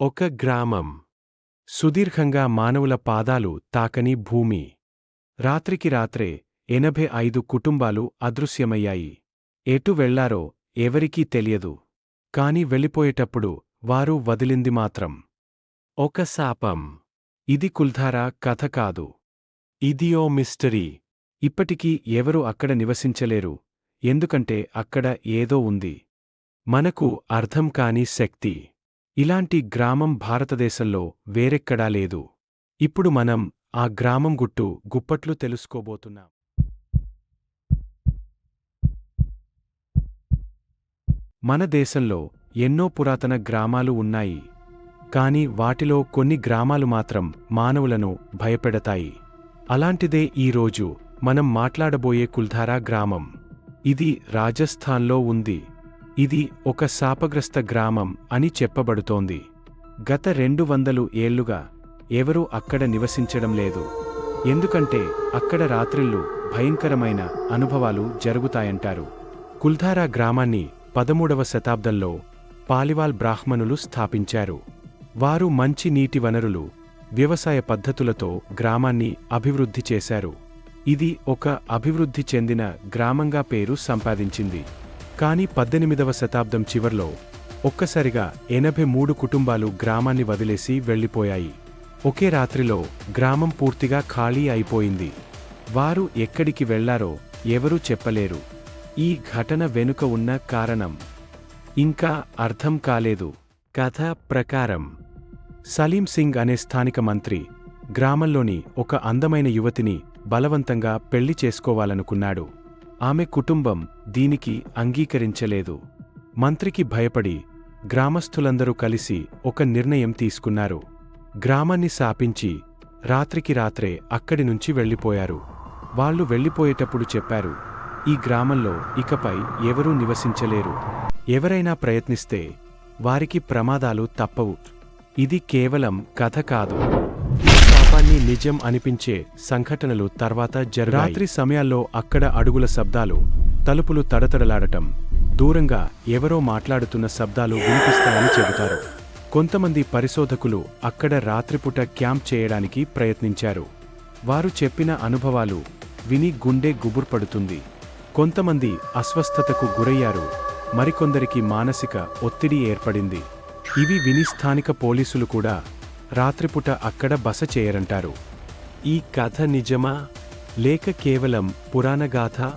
ఒక గ్రామం. సుదీర్ఘంగా మానవుల పాదాలు తాకని భూమి. రాత్రికి రాత్రే ఎనభై ఐదు కుటుంబాలు అదృశ్యమయ్యాయి. ఎటు వెళ్ళారో ఎవరికీ తెలియదు. కాని వెళ్ళిపోయేటప్పుడు వారు వదిలింది మాత్రం. ఒక శాపం. ఇది కుల్ధారా కథ కాదు. ఇదియో మిస్టరీ. ఇప్పటికీ ఎవరూ అక్కడ నివసించలేరు. ఎందుకంటే అక్కడ ఏదో ఉంది. మనకు అర్థం కాని శక్తి. ఇలాంటి గ్రామం భారతదేశంలో వేరెక్కడా లేదు. ఇప్పుడు మనం ఆ గ్రామం గుట్టు గుప్పట్లు తెలుసుకోబోతున్నాం. మన దేశంలో ఎన్నో పురాతన గ్రామాలు ఉన్నాయి. కాని వాటిలో కొన్ని గ్రామాలు మాత్రం మానవులను భయపెడతాయి. అలాంటిదే ఈరోజు మనం మాట్లాడబోయే కుల్ధారా గ్రామం. ఇది రాజస్థాన్లో ఉంది. ఇది ఒక శాపగ్రస్త గ్రామం అని చెప్పబడుతోంది. గత రెండు వందలు ఏళ్ళుగా ఎవరూ అక్కడ నివసించడం లేదు. ఎందుకంటే అక్కడ రాత్రిళ్ళు భయంకరమైన అనుభవాలు జరుగుతాయంటారు. కుల్ధారా గ్రామాన్ని పదమూడవ శతాబ్దంలో పాలివాల్ బ్రాహ్మణులు స్థాపించారు. వారు మంచి నీటి వనరులు వ్యవసాయ పద్ధతులతో గ్రామాన్ని అభివృద్ధి చేశారు. ఇది ఒక అభివృద్ధి చెందిన గ్రామంగా పేరు సంపాదించింది. కాని పద్దెనిమిదవ శతాబ్దం చివర్లో ఒక్కసారిగా ఎనభై మూడు కుటుంబాలు గ్రామాన్ని వదిలేసి వెళ్ళిపోయాయి. ఒకే రాత్రిలో గ్రామం పూర్తిగా ఖాళీ అయిపోయింది. వారు ఎక్కడికి వెళ్ళారో ఎవరూ చెప్పలేరు. ఈ ఘటన వెనుక ఉన్న కారణం? ఇంకా అర్థం కాలేదు. కథ ప్రకారం సలీం సింగ్ అనే స్థానిక మంత్రి గ్రామంలోని ఒక అందమైన యువతిని బలవంతంగా పెళ్ళి చేసుకోవాలనుకున్నాడు. ఆమె కుటుంబం దీనికి అంగీకరించలేదు. మంత్రికి భయపడి గ్రామస్థులందరూ కలిసి ఒక నిర్ణయం తీసుకున్నారు. గ్రామాన్ని శాపించి రాత్రికి రాత్రే అక్కడి నుంచి వెళ్ళిపోయారు. వాళ్ళు వెళ్ళిపోయేటప్పుడు చెప్పారు ఈ గ్రామంలో ఇకపై ఎవరూ నివసించలేరు. ఎవరైనా ప్రయత్నిస్తే వారికి ప్రమాదాలు తప్పవు. ఇది కేవలం కథ కాదు. ఈ నిజం అనిపించే సంఘటనలు తర్వాత జరు రాత్రి సమయాల్లో అక్కడ అడుగుల శబ్దాలు తలుపులు తడతడలాడటం దూరంగా ఎవరో మాట్లాడుతున్న శబ్దాలు వినిపిస్తాయని చెబుతారు. కొంతమంది పరిశోధకులు అక్కడ రాత్రిపూట క్యాంప్ చేయడానికి ప్రయత్నించారు. వారు చెప్పిన అనుభవాలు విని గుండె గుబుర్పడుతుంది. కొంతమంది అస్వస్థతకు గురయ్యారు. మరికొందరికి మానసిక ఒత్తిడి ఏర్పడింది. ఇవి విని స్థానిక పోలీసులు కూడా రాత్రిపూట అక్కడ బస చేయరంటారు. ఈ కథ నిజమా? లేక కేవలం పురాణగాథ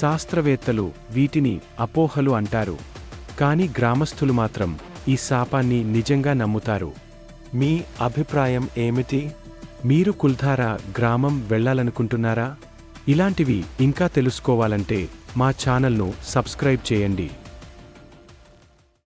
శాస్త్రవేత్తలు వీటిని అపోహలు అంటారు. కాని గ్రామస్థులు మాత్రం ఈ శాపాన్ని నిజంగా నమ్ముతారు. మీ అభిప్రాయం ఏమిటి? మీరు కుల్ధారా గ్రామం వెళ్ళాలనుకుంటున్నారా ఇలాంటివి ఇంకా తెలుసుకోవాలంటే మా ఛానల్ను సబ్స్క్రైబ్ చేయండి.